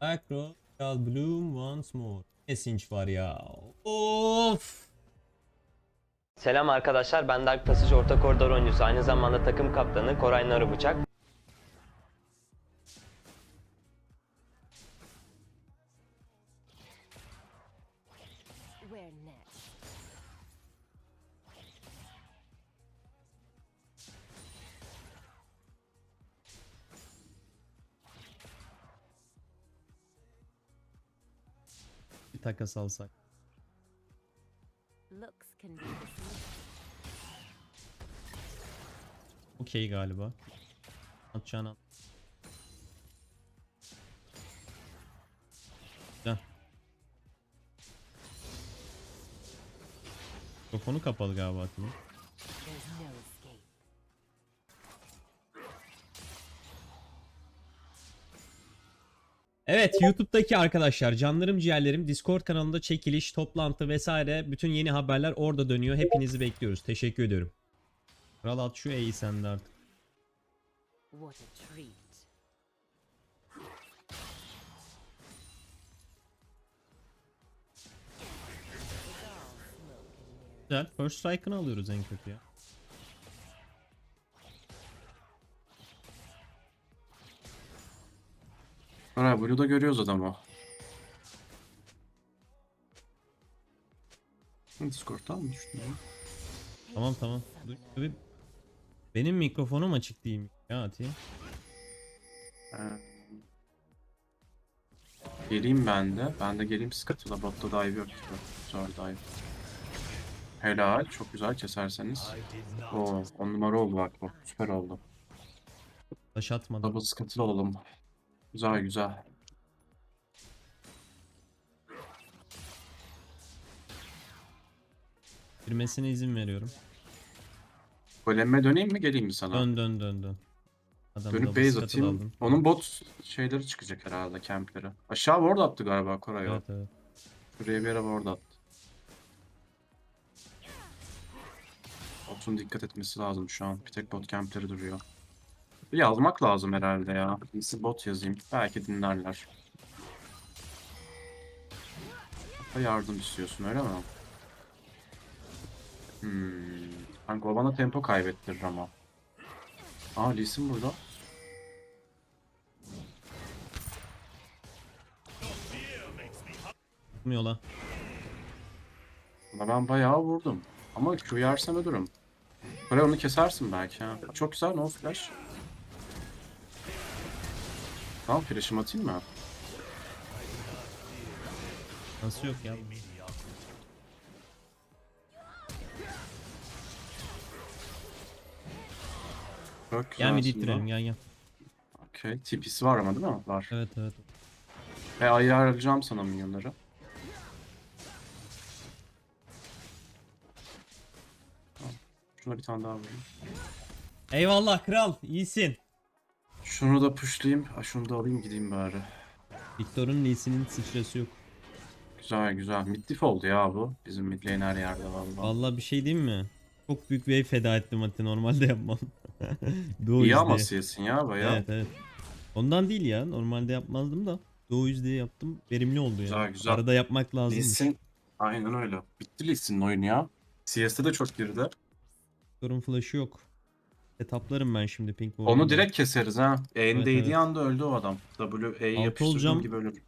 Black Rose shall bloom once more. Esinç var ya. Of. Selam arkadaşlar ben Dark Passage orta koridor oyuncusu aynı zamanda takım kaptanı Koray Narıbıçak. Where takas alsak. Okey galiba. Atacağını at. Güzel. Mikrofonu kapalı galiba Atilla. Evet YouTube'daki arkadaşlar canlarım ciğerlerim Discord kanalında çekiliş, toplantı vesaire bütün yeni haberler orada dönüyor. Hepinizi bekliyoruz. Teşekkür ediyorum. Kral at şu E'yi sen de artık. What a treat. Güzel. First Strike'ını alıyoruz en kötü ya. Ha Blue'da görüyoruz adamı. Discord'dan mı düştün ya? Tamam tamam. Dur, tabii benim mikrofonum açık değil mi? Ya Ati. Ee, geleyim ben de. Ben de geleyim Scuttle'a. Botta dive yok. Zor dive. Helal. Çok güzel keserseniz. Oo, on numara oldu bak bu. Süper oldu. Taş atmadan. Double Scuttle olalım. Güzel güzel. Girmesine izin veriyorum. Golem'e döneyim mi geleyim mi sana? Dön dön dön dön. Adam Dönüp base atayım. aldın. Onun bot şeyleri çıkacak herhalde campleri. Aşağı ward attı galiba Koray. Evet evet. Şuraya bir yere ward attı. Botun dikkat etmesi lazım şu an. Bir tek bot campleri duruyor. Bir yazmak lazım herhalde ya. Birisi bot yazayım. Belki dinlerler. Yardım istiyorsun öyle mi? Hmm. Kanka o bana tempo kaybettirir ama. Aa Lee Sin burada. Tutmuyor la. Ama ben bayağı vurdum. Ama Q yersem ölürüm. Buraya onu kesersin belki ha. Çok güzel no flash. Tamam flash'ımı atayım mı? Nasıl yok ya? Güzel Gel mid aslında. ittirelim gel gel. Okey. TP'si var ama değil mi? Var. Evet evet. Ve ayarlayacağım sana minyonları. Tamam. Şuna bir tane daha vurayım. Eyvallah kral iyisin. Şunu da pushlayayım. Ha, şunu da alayım gideyim bari. Victor'un Lee'sinin sıçrası yok. Güzel güzel. Mid diff oldu ya bu. Bizim mid lane her yerde vallahi. Vallahi bir şey diyeyim mi? Çok büyük wave feda ettim hatta normalde yapmam. Doğu İyi ama. CS'in ya bayağı. Evet evet. Ondan değil ya. Normalde yapmazdım da. Doğu yüzdeye yaptım. Verimli oldu ya. Güzel, güzel. Arada yapmak lazım. Lee Sin- aynen öyle. Bitti Lee Sin'in oyunu ya. CS'de de çok girdi. Victor'un flash'ı yok. Etaplarım ben şimdi Pink Onu Ward'u. direkt keseriz ha. E'nin Evet, değdiği evet. anda öldü o adam. W E'yi Altı yapıştırdığım olacağım. gibi ölür.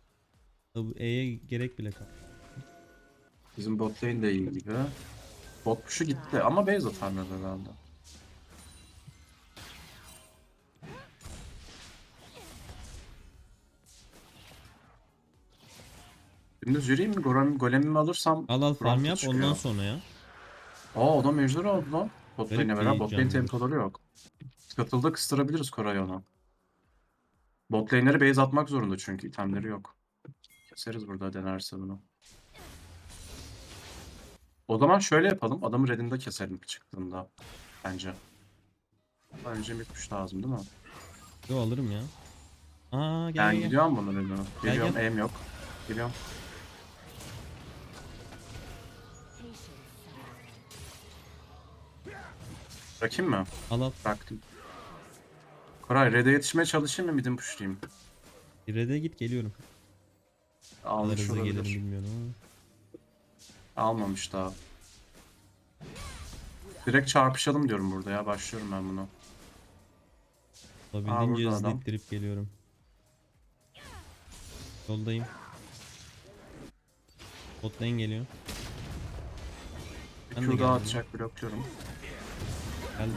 E'ye gerek bile kalmadı. Bizim bot lane de iyi gibi. Bot push'u gitti ama base atarlar herhalde. Dümdüz yürüyeyim mi? Golem, golemimi alırsam Al al farm yap çıkıyor. ondan sonra ya. Aa adam ejder aldı lan. Bot Garip lane'e bir beraber. Bot lane canlı. tempoları yok. Scuttle'da kıstırabiliriz Koray'ı ona. Bot lane'lere base atmak zorunda çünkü itemleri yok. Keseriz burada denerse bunu. O zaman şöyle yapalım. Adamı redinde keselim çıktığında. Bence. Önce bir push lazım değil mi? Yo alırım ya. Aa gel Ben gel. gidiyorum bunun redine. Gel, Geliyorum gel. aim yok. Geliyorum. Bırakayım mı? Al al. Bıraktım. Koray red'e yetişmeye çalışayım mı midin pushlayayım? Red'e git geliyorum. Almış hızlı gelirim olabilir. bilmiyorum ama. Almamış daha. Direkt çarpışalım diyorum burada ya. Başlıyorum ben buna. Olabildiğince burada hızlı adam. ittirip geliyorum. Yoldayım. Bot lane geliyor. Bir Ben de Q daha geldim. atacak blokluyorum. Geldim.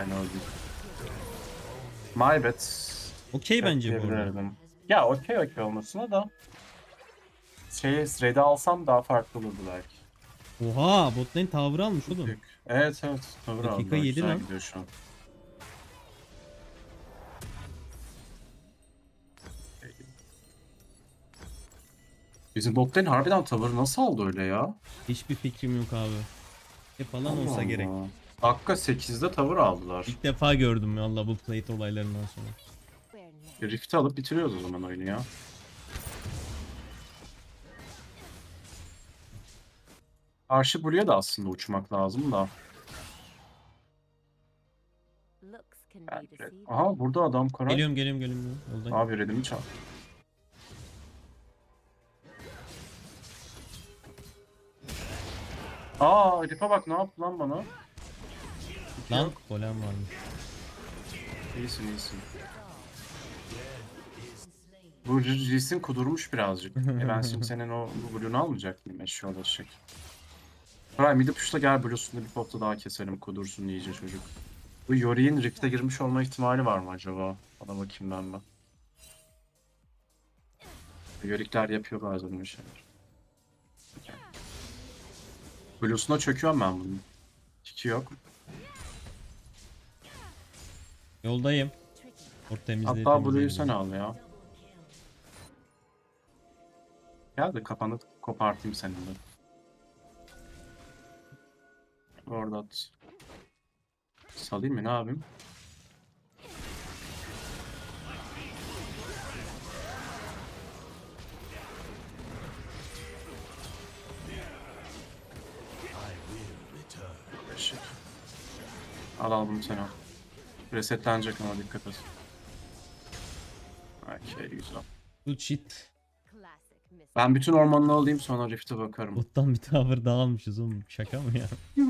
Ben öldüm. My bad. Okey bence bu arada. Ya okey okey olmasına da. Şey, red'i alsam daha farklı olurdu belki. Oha bot lane tower almış oğlum. Büyük. Evet evet. Tavır Dakika aldılar. yedi Güzel lan. gidiyor şu an. Bizim bot lane harbiden tavır nasıl aldı öyle ya? Hiçbir fikrim yok abi. E falan olsa Allah gerek. Allah. Dakika 8'de tavır aldılar. İlk defa gördüm ya Allah bu plate olaylarından sonra. Rift'i alıp bitiriyoruz o zaman oyunu ya. Karşı buraya da aslında uçmak lazım da. Deceiving. Aha burada adam Koray. Geliyorum geliyorum geliyorum. Yoldayım. Abi redimi çal. Aa herife bak ne yaptı lan bana. Lan golem varmış. İyisin iyisin. Bu Reis'in kudurmuş birazcık. e ben şimdi senin o bu Blue'nu almayacak mıyım eşya olacak. Koray midi push'la gel Blue'sunu bir popta daha keselim kudursun iyice çocuk. Bu Yori'nin Rift'e girmiş olma ihtimali var mı acaba? Ona bakayım ben bir. Yörikler yapıyor bazen öyle şeyler. Blue'suna çöküyorum ben bunun. Kiki yok. Yoldayım. Port temizliği Hatta temizleyelim. sen al ya. Gel de kafanı kopartayım senin de. Orada at. Salayım mı ne yapayım? Al al bunu sen al. Resetlenecek ama dikkat et. Okey güzel. Good shit. Ben bütün ormanını alayım sonra Rift'e bakarım. Bottan bir tower daha almışız oğlum. Şaka mı ya?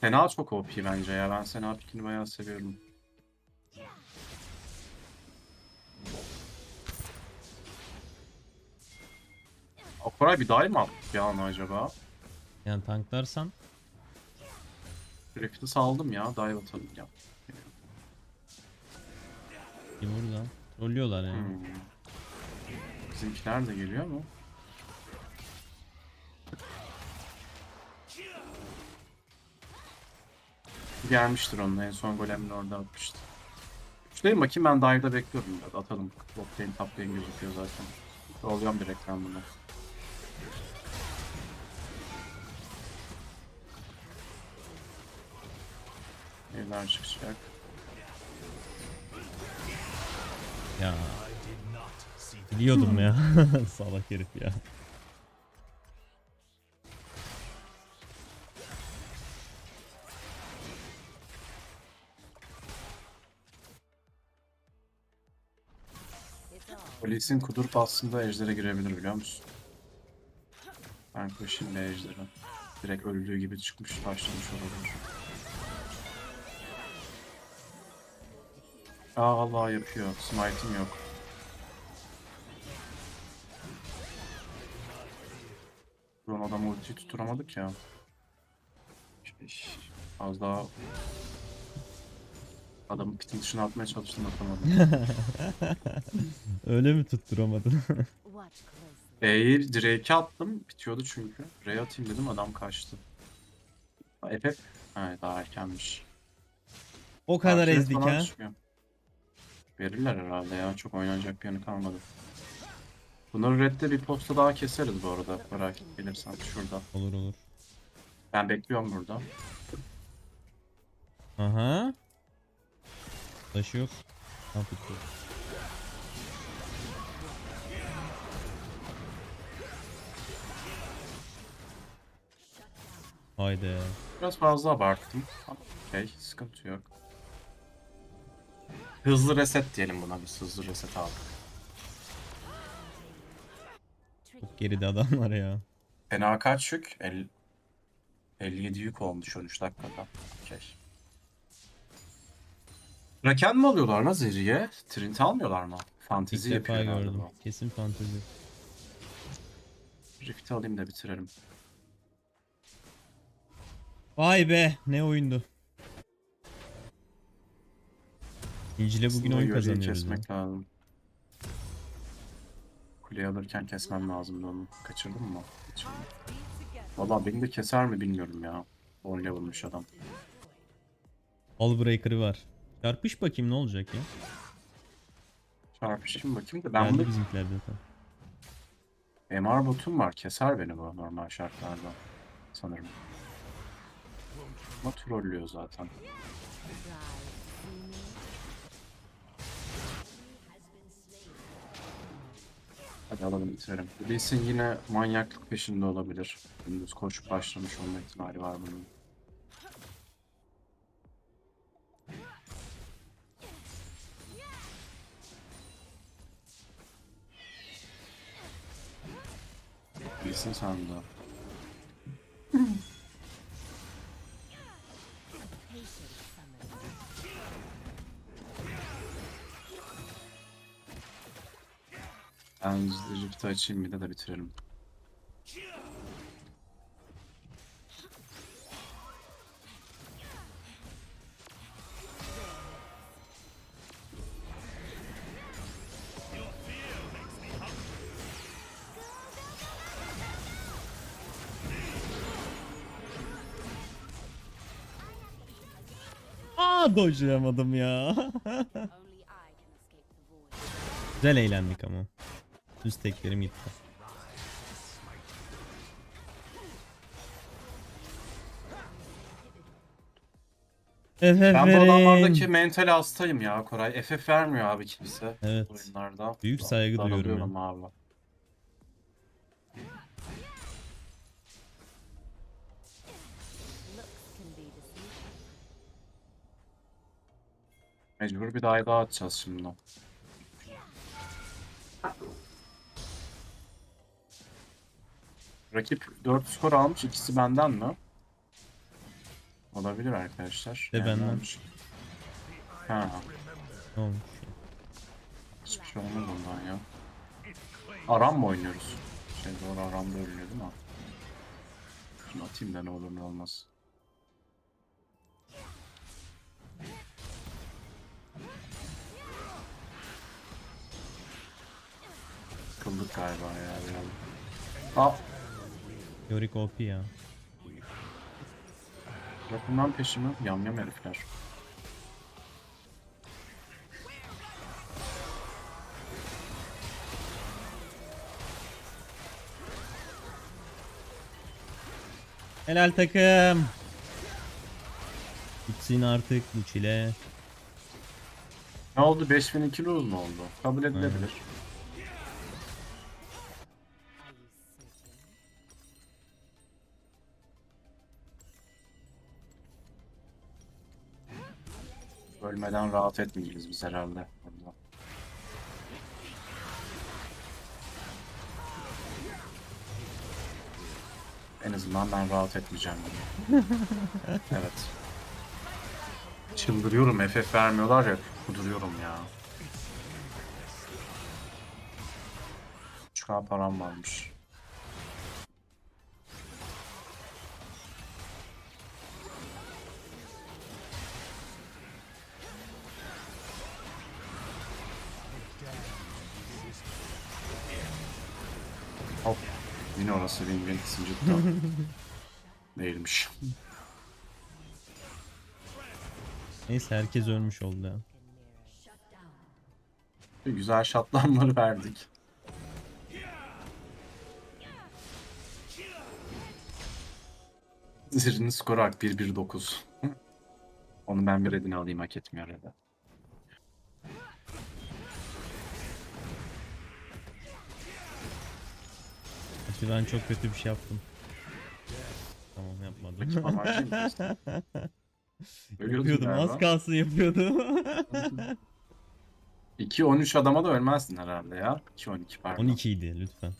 Sena çok OP bence ya. Ben Sena pikini bayağı seviyorum. Akoray bir dive mi attık ya ona acaba? Yani tanklarsan Rift'i saldım ya. Dive atalım ya. vur lan. Trollüyorlar yani. Hmm. Bizimkiler de geliyor mu? Gelmiştir onun en son golemin orada atmıştı. Şuradayım bakayım ben dive'da bekliyorum biraz atalım. Bot lane top lane gözüküyor zaten. Oluyorum direkt ben bunu. Evler çıkacak. Ya. Biliyordum ya. Salak herif ya. Polisin kudurup aslında ejdere girebilir biliyor musun? Ben koşayım ejdere. Direkt öldüğü gibi çıkmış başlamış olabilir. Aa Allah yapıyor. Smite'im yok. Buran adam ultiyi tutturamadık ya. Az daha adamı pitin dışına atmaya çalıştım atamadım. Öyle mi tutturamadın? E'yi Drake'e attım. Bitiyordu çünkü. R'ye atayım dedim adam kaçtı. Ha, Epe... Ha, daha erkenmiş. o kadar Karşıya ezdik ha. çıkıyor. Verirler herhalde ya. Çok oynanacak bir yanı kalmadı. Bunları redde bir posta daha keseriz bu arada. Merak gelirsen şurada. Olur olur. Ben bekliyorum burada. Aha. Taşı yok. Ne yapıyor? Haydi. Biraz fazla abarttım. Okey, sıkıntı yok. Hızlı reset diyelim buna biz. Hızlı reset aldık. Çok geride adamlar ya. Fena kaç yük? El... 57 yük olmuş 13 dakikada. Okey. Raken mi alıyorlar lan Zeri'ye? Trint almıyorlar mı? İlk Fantezi defa yapıyor herhalde gördüm. bu. Kesin fantezi. Rift'i alayım da bitirelim. Vay be ne oyundu. İncil'e bugün oyun kazanıyoruz. kesmek lazım. Kuleyi alırken kesmem lazımdı onu. Kaçırdım mı? Kaçırdım. Valla beni de keser mi bilmiyorum ya. 10 level'mış adam. All Breaker'ı var. Çarpış bakayım ne olacak ya. Çarpışayım bakayım da ben Geldi bunu bizimkiler de tamam. MR botum var. Keser beni bu normal şartlarda. Sanırım. Ama trollüyor zaten. Hadi alalım bitirelim. Lee Sin yine manyaklık peşinde olabilir. Gündüz koşup başlamış olma ihtimali var bunun. Lee Sin sandı. Ben Rift'i açayım bir de de bitirelim. Aa dojlayamadım ya. Güzel eğlendik ama. Düz teklerim gitti. Ben bu adamlardaki mental hastayım ya Koray. FF vermiyor abi kimse. Evet. Oyunlarda. Büyük saygı duyuyorum Daralıyorum abi. Mecbur bir daha daha atacağız şimdi. Rakip 4 skor almış. ikisi benden mi? Olabilir arkadaşlar. De benden. almış. Ha, Ne olmuş? hiçbir şey olmaz ondan ya. Aram mı oynuyoruz? Şey doğru Aram'da oynuyor değil mi? Şunu atayım da ne olur ne olmaz. Sıkıldık galiba ya biraz. Aa, Yorick OP ya. bırakın lan peşimi. Yam yam herifler. Helal takım. Bitsin artık bu çile. Ne oldu? 5002 lose mu oldu? Kabul edilebilir. Are Ölmeden rahat etmeyeceğiz biz herhalde. Burada. En azından ben rahat etmeyeceğim gibi. evet. Çıldırıyorum FF vermiyorlar ya. Kuduruyorum ya. 3K param varmış. Win kısım cidden. Değilmiş. Neyse herkes ölmüş oldu ya. Güzel şatlanları verdik. Zirinin skoru hak 1-1-9. Onu ben bir redini alayım hak etmiyor arada. Hadi ben çok kötü bir şey yaptım. Tamam yapmadım. Ölüyordun yapıyordum galiba. az kalsın yapıyordum. 2-13 adama da ölmezdin herhalde ya. 2-12 pardon. 12 idi lütfen.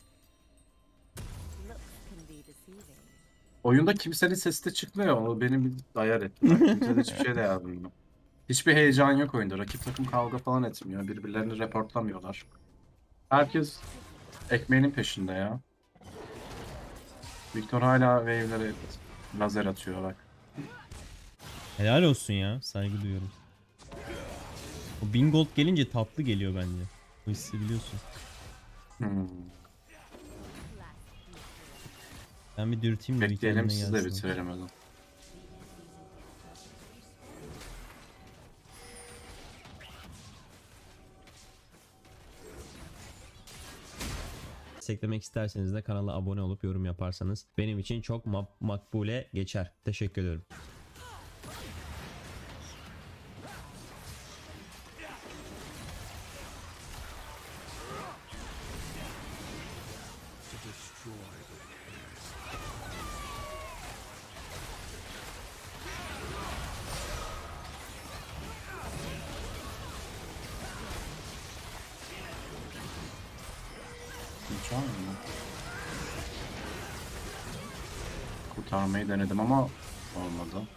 Oyunda kimsenin sesi de çıkmıyor. O beni bir dayar etti. Kimse de hiçbir şey de yazmıyor. Hiçbir heyecan yok oyunda. Rakip takım kavga falan etmiyor. Birbirlerini reportlamıyorlar. Herkes ekmeğinin peşinde ya. Victor hala wave'lere lazer atıyor bak. Helal olsun ya. Saygı duyuyorum. O 1000 gold gelince tatlı geliyor bence. Bu hissi biliyorsun. Hmm. Ben bir dürteyim de Bekleyelim siz de bitirelim o zaman. Desteklemek isterseniz de kanala abone olup yorum yaparsanız benim için çok ma- makbule geçer. Teşekkür ederim. Var mı? Kurtarmayı denedim ama olmadı.